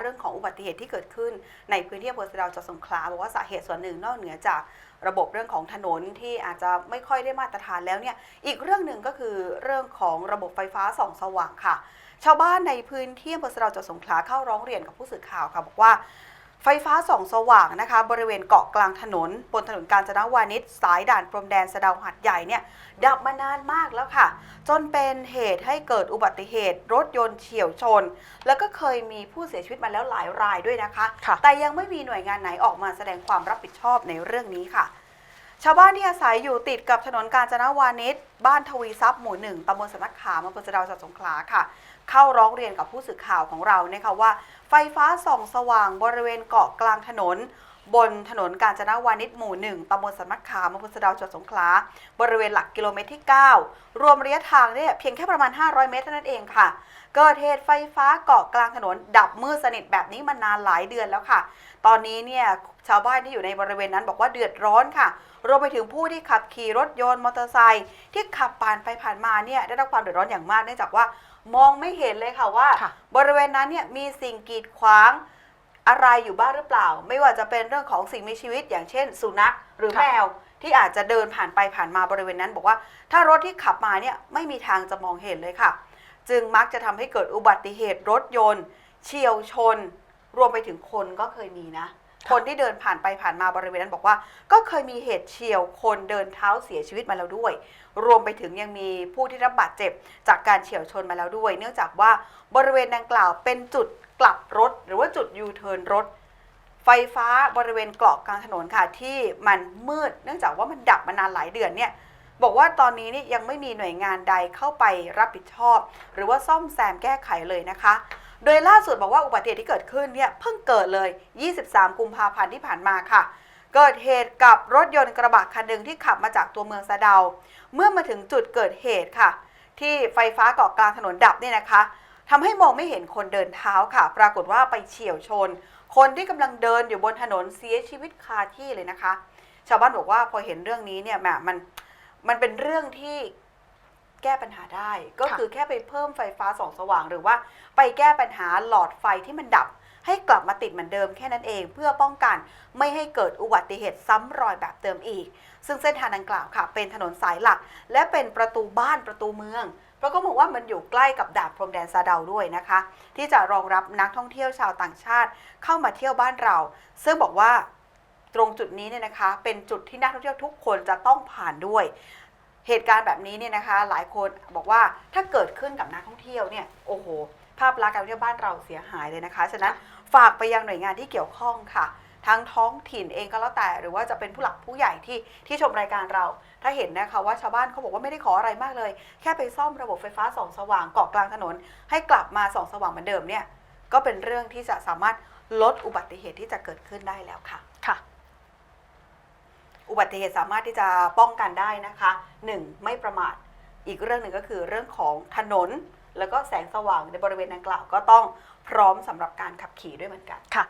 เรื่องของอุบัติเหตุที่เกิดขึ้นในพื้นที่อำเภอสะดาวจังหวัดสงขลาบอกว่าสาเหตุส่วนหนึ่งนอกเหนือจากระบบเรื่องของถนนที่อาจจะไม่ค่อยได้มาตรฐานแล้วเนี่ยอีกเรื่องหนึ่งก็คือเรื่องของระบบไฟฟ้าส่อง สว่างค่ะ ชาวบ้านในพื้นที่อำเภอสะดาวจังหวัดสงขลาเข้าร้องเรียนกับผู้สื่อข่าวค่ะบอกว่า ไฟฟ้าส่องสว่างนะคะ บริเวณเกาะกลางถนน บนถนนกาญจนวานิชสายด่านพรมแดนสะเดาวหัดใหญ่เนี่ยดับมานานมากแล้วค่ะ จนเป็นเหตุให้เกิดอุบัติเหตุ รถยนต์เฉียวชน แล้วก็เคยมีผู้เสียชีวิตมาแล้วหลายรายด้วยนะคะค่ะแต่ยังไม่มีหน่วยงานไหนออกมาแสดงความรับผิดชอบในเรื่องนี้ค่ะ ชาวบ้านที่อาศัยอยู่ติดกับถนนกาญจนาวานิชบ้านทวีทรัพย์หมู่หนึ่งตำบลสนักขามอำเภอสะดาวจังหวัดสงขลาค่ะ เข้าร้องเรียนกับผู้สื่อข่าวของเรานะคะว่า ไฟฟ้าส่องสว่างบริเวณเกาะกลางถนน บนถนนกาญจนวานิชหมู่หนึ่งตำบลสำนักขามอำเภอสะเดาวจังหวัดสงขลา บริเวณหลักกิโลเมตรที่ 9 รวมระยะทางเนี่ยเพียงแค่ประมาณ 500 เมตรเท่านั้นเองค่ะ เกิดเหตุไฟฟ้าเกาะกลางถนน ดับมืดสนิทแบบนี้มานานหลายเดือนแล้วค่ะ ตอนนี้เนี่ยชาวบ้านที่อยู่ในบริเวณนั้นบอกว่าเดือดร้อนค่ะ รวมไปถึงผู้ที่ขับขี่รถยนต์มอเตอร์ไซค์ที่ขับผ่านไปผ่านมาเนี่ยได้รับความเดือดร้อนอย่างมากเนื่องจากว่ามองไม่เห็นเลยค่ะว่าค่ะบริเวณนั้นเนี่ยมีสิ่งกีดขวาง อะไรอยู่บ้างหรือเปล่า ไม่ว่าจะเป็นเรื่องของสิ่งมีชีวิต อย่างเช่น สุนัขหรือค่ะแมวที่อาจจะเดินผ่านไปผ่านมาบริเวณนั้น บอกว่า ถ้ารถที่ขับมาเนี่ยไม่มีทางจะมองเห็นเลยค่ะ จึงมักจะทำให้เกิดอุบัติเหตุรถยนต์ เฉียวชน รวมไปถึงคนก็เคยมีนะค่ะ คนที่เดินผ่านไปผ่านมาบริเวณนั้นบอกว่า ก็เคยมีเหตุเฉียวคนเดินเท้าเสียชีวิตมาแล้วด้วย รวมไปถึงยังมีผู้ที่รับบาดเจ็บ จากการเฉียวชนมาแล้วด้วย เนื่องจากว่าบริเวณดังกล่าวเป็นจุดกลับรถ หรือว่าจุดยูเทิร์นรถ ไฟฟ้าบริเวณเกาะกลางถนนค่ะที่มันมืด เนื่องจากว่ามันดับมานานหลายเดือนเนี่ยบอกว่าตอนนี้นี่ยังไม่มีหน่วยงานใดเข้าไปรับผิดชอบ หรือว่าซ่อมแซมแก้ไขเลยนะคะ โดยล่าสุดบอกว่าอุบัติเหตุที่เกิดขึ้นเนี่ยเพิ่งเกิดเลย 23 กุมภาพันธ์ที่ผ่านมาค่ะ เกิดเหตุกับรถยนต์กระบะคันหนึ่งที่ขับมาจากตัวเมืองสะเดา เมื่อมาถึงจุดเกิดเหตุค่ะ ที่ไฟฟ้าเกาะกลางถนนดับเนี่ยนะคะทำให้มองไม่เห็นคนเดินเท้าค่ะ ปรากฏว่าไปเฉียวชน คนที่กำลังเดินอยู่บนถนนเสียชีวิตคาที่เลยนะคะ ชาวบ้านบอกว่าพอเห็นเรื่องนี้เนี่ยแหมมันมันเป็นเรื่องที่ แก้ปัญหาได้ ก็ค่ะคือแค่ไปเพิ่มไฟฟ้าส่องสว่าง หรือว่าไปแก้ปัญหาหลอดไฟที่มันดับ ให้กลับมาติดเหมือนเดิมแค่นั้นเอง เพื่อป้องกันไม่ให้เกิดอุบัติเหตุซ้ำรอยแบบเดิมอีก ซึ่งเส้นทางดังกล่าวค่ะ เป็นถนนสายหลัก และเป็นประตูบ้านประตูเมืองเพราะก็มองว่ามันอยู่ใกล้กับด่านพรมแดนซาเดาด้วยนะคะ ที่จะรองรับนักท่องเที่ยวชาวต่างชาติ เข้ามาเที่ยวบ้านเรา ซึ่งบอกว่าตรงจุดนี้เนี่ยนะคะ เป็นจุดที่นักท่องเที่ยวทุกคนจะต้องผ่านด้วย เหตุการณ์แบบนี้เนี่ยนะคะหลายคนบอกว่าถ้าเกิดขึ้นกับนักท่องเที่ยวเนี่ยโอ้โห ภาพลักษณ์การท่องเที่ยวบ้านเราเสียหายเลยนะคะ ฉะนั้นฝากไปยังหน่วยงานที่เกี่ยวข้องค่ะทั้งท้องถิ่นเองก็แล้วแต่หรือว่าจะเป็นผู้หลักผู้ใหญ่ที่ที่ชมรายการเรา ถ้าเห็นนะคะว่าชาวบ้านเขาบอกว่าไม่ได้ขออะไรมากเลย แค่ไปซ่อมระบบไฟฟ้าส่องสว่างเกาะกลางถนน ให้กลับมาส่องสว่างเหมือนเดิมเนี่ยก็เป็นเรื่องที่จะสามารถลดอุบัติเหตุที่จะเกิดขึ้นได้แล้วค่ะค่ะ อุบัติเหตุสามารถที่จะป้องกันได้นะคะหนึ่งไม่ประมาท อีกเรื่องหนึ่งก็คือเรื่องของถนน แล้วก็แสงสว่างในบริเวณดังกล่าวก็ต้องพร้อมสำหรับการขับขี่ด้วยเหมือนกันค่ะ